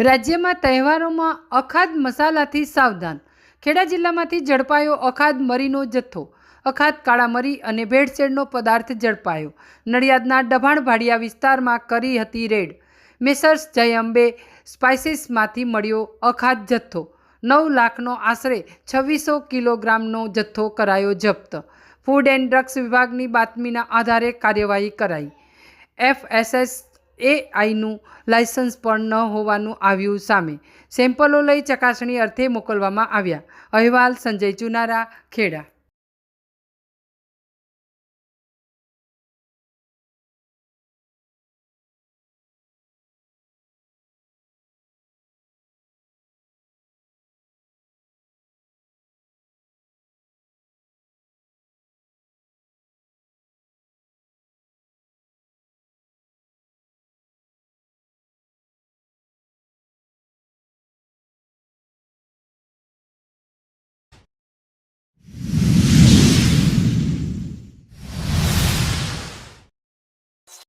રાજ્યમાં તહેવારોમાં અખાદ મસાલાથી સાવધાન. ખેડા જિલ્લામાંથી ઝડપાયો અખાદ મરીનો જથ્થો. અખાદ કાળા મરી અને ભેળસેળનો પદાર્થ ઝડપાયો. નડિયાદના ડભાણ ભાડિયા વિસ્તારમાં કરી હતી રેડ. મેસર્સ જય અંબે સ્પાઇસીસમાંથી મળ્યો અખાદ જથ્થો. નવ લાખનો આશરે છવ્વીસો કિલોગ્રામનો જથ્થો કરાયો જપ્ત. ફૂડ એન્ડ ડ્રગ્સ વિભાગની બાતમીના આધારે કાર્યવાહી કરાઈ. એફએસએસ એઆઈનું લાયસન્સ પણ ન હોવાનું આવ્યું સામે. સેમ્પલો લઈ ચકાસણી અર્થે મોકલવામાં આવ્યા. અહેવાલ સંજય ચુનારા, ખેડા.